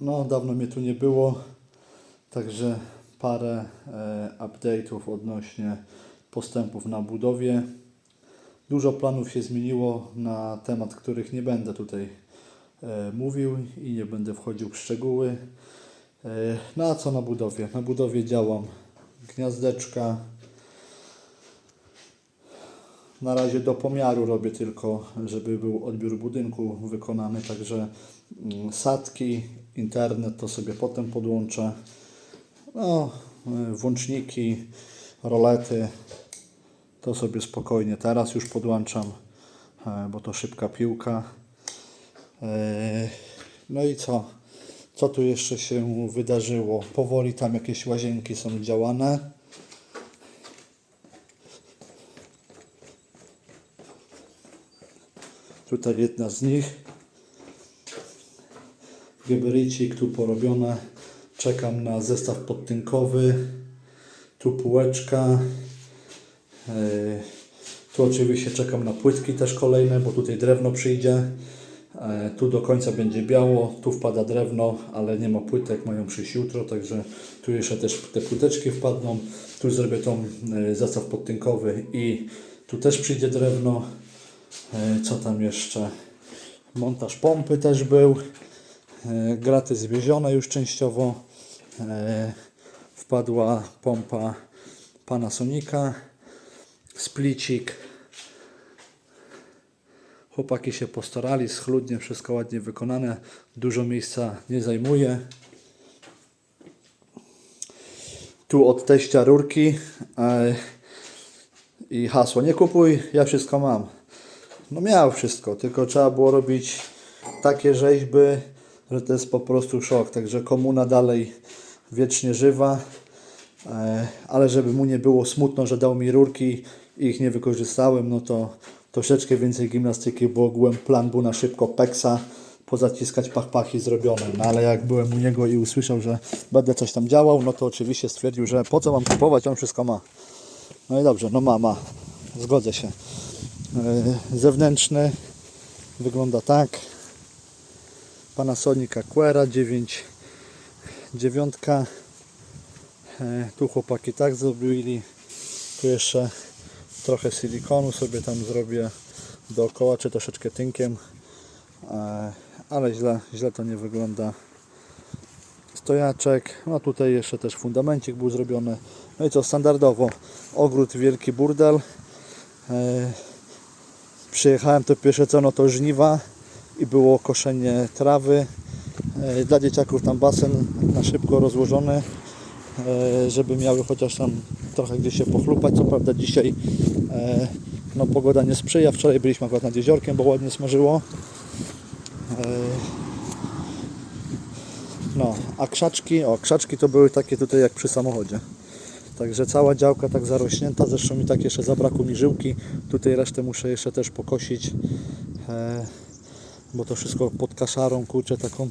No, dawno mnie tu nie było, także parę e, update'ów odnośnie postępów na budowie. Dużo planów się zmieniło na temat, których nie będę tutaj e, mówił i nie będę wchodził w szczegóły. E, no a co na budowie? Na budowie działam gniazdeczka. Na razie do pomiaru robię tylko, żeby był odbiór budynku wykonany, także satki, internet to sobie potem podłączę. No, y, włączniki, rolety to sobie spokojnie teraz już podłączam, e, bo to szybka piłka. E, No i co? Co tu jeszcze się wydarzyło? Powoli tam jakieś łazienki są działane. Tutaj jedna z nich. Geberycik tu porobione. Czekam na zestaw podtynkowy. Tu półeczka. Yy, Tu oczywiście czekam na płytki też kolejne, bo tutaj drewno przyjdzie. E, Tu do końca będzie biało, tu wpada drewno, ale nie ma płytek, mają przyjść jutro, także tu jeszcze też te płyteczki wpadną. Tu zrobię tą e, zestaw podtynkowy i tu też przyjdzie drewno. E, Co tam jeszcze? Montaż pompy też był. E, Graty zwiezione już częściowo. E, Wpadła pompa Panasonica. Splicik. Chłopaki się postarali, schludnie, wszystko ładnie wykonane. Dużo miejsca nie zajmuje. Tu od teścia rurki e, i hasło nie kupuj, ja wszystko mam. No miał wszystko, tylko trzeba było robić takie rzeźby, że to jest po prostu szok. Także komuna dalej wiecznie żywa. E, ale żeby mu nie było smutno, że dał mi rurki i ich nie wykorzystałem, no to troszeczkę więcej gimnastyki, bo ogółem plan był na szybko peksa, pozaciskać pachpachy zrobione. No ale jak byłem u niego i usłyszał, że będę coś tam działał, no to oczywiście stwierdził, że po co mam kupować, on wszystko ma. No i dobrze, no ma, ma. Zgodzę się. E, Zewnętrzny wygląda tak. Panasonic Aquera 9 dziewiątka. E, Tu chłopaki tak zrobili. Tu jeszcze trochę silikonu sobie tam zrobię dookoła, czy troszeczkę tynkiem. E, Ale źle, źle to nie wygląda. Stojaczek. No tutaj jeszcze też fundamencik był zrobiony. No i co standardowo. Ogród Wielki Burdel. E, Przyjechałem to pierwsze co no to żniwa i było koszenie trawy. E, Dla dzieciaków tam basen na szybko rozłożony, e, żeby miały chociaż tam trochę gdzieś się pochlupać. Co prawda dzisiaj e, no, pogoda nie sprzyja. Wczoraj byliśmy akurat nad jeziorkiem, bo ładnie smażyło. No, a krzaczki, o krzaczki to były takie tutaj jak przy samochodzie. Także cała działka tak zarośnięta, zresztą mi tak jeszcze zabrakło mi żyłki. Tutaj resztę muszę jeszcze też pokosić, bo to wszystko pod kaszarą, kurczę, taką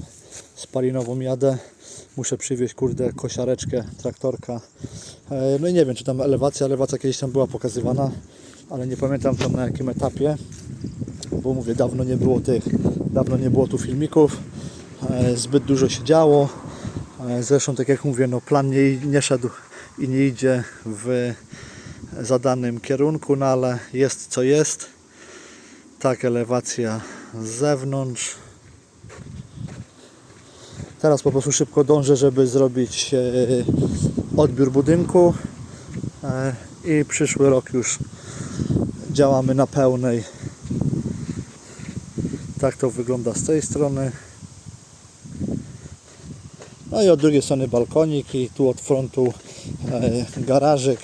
spalinową jadę. Muszę przywieźć, kurde, kosiareczkę, traktorka. E, no i nie wiem, czy tam elewacja, elewacja kiedyś tam była pokazywana, ale nie pamiętam tam na jakim etapie, bo mówię, dawno nie było tych, dawno nie było tu filmików, e, zbyt dużo się działo. E, Zresztą, tak jak mówię, no plan nie, nie szedł i nie idzie w zadanym kierunku, no ale jest co jest. Tak, elewacja z zewnątrz. Teraz po prostu szybko dążę, żeby zrobić e, odbiór budynku e, i przyszły rok już działamy na pełnej. Tak to wygląda z tej strony. No i od drugiej strony balkonik i tu od frontu e, garażyk.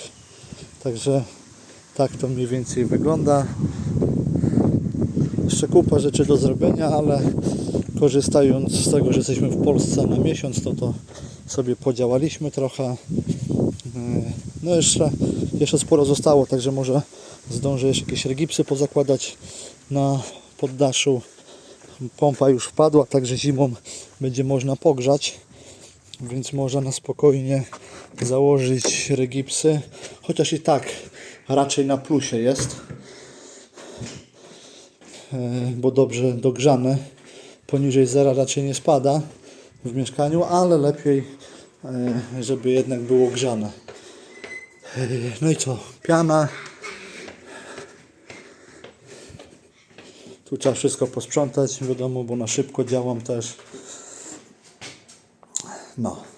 Także tak to mniej więcej wygląda. Jeszcze kupa rzeczy do zrobienia, ale korzystając z tego, że jesteśmy w Polsce na miesiąc, to to sobie podziałaliśmy trochę. E, No jeszcze, jeszcze sporo zostało, także może zdążę jeszcze jakieś regipsy pozakładać na poddaszu. Pompa już wpadła, także zimą będzie można pogrzać więc można na spokojnie założyć regipsy, chociaż i tak raczej na plusie jest, bo dobrze dogrzane, poniżej zera raczej nie spada, w mieszkaniu, ale lepiej, e, żeby jednak było grzane. E, No i co? Piana. Tu trzeba wszystko posprzątać, wiadomo, bo na szybko działam też. No.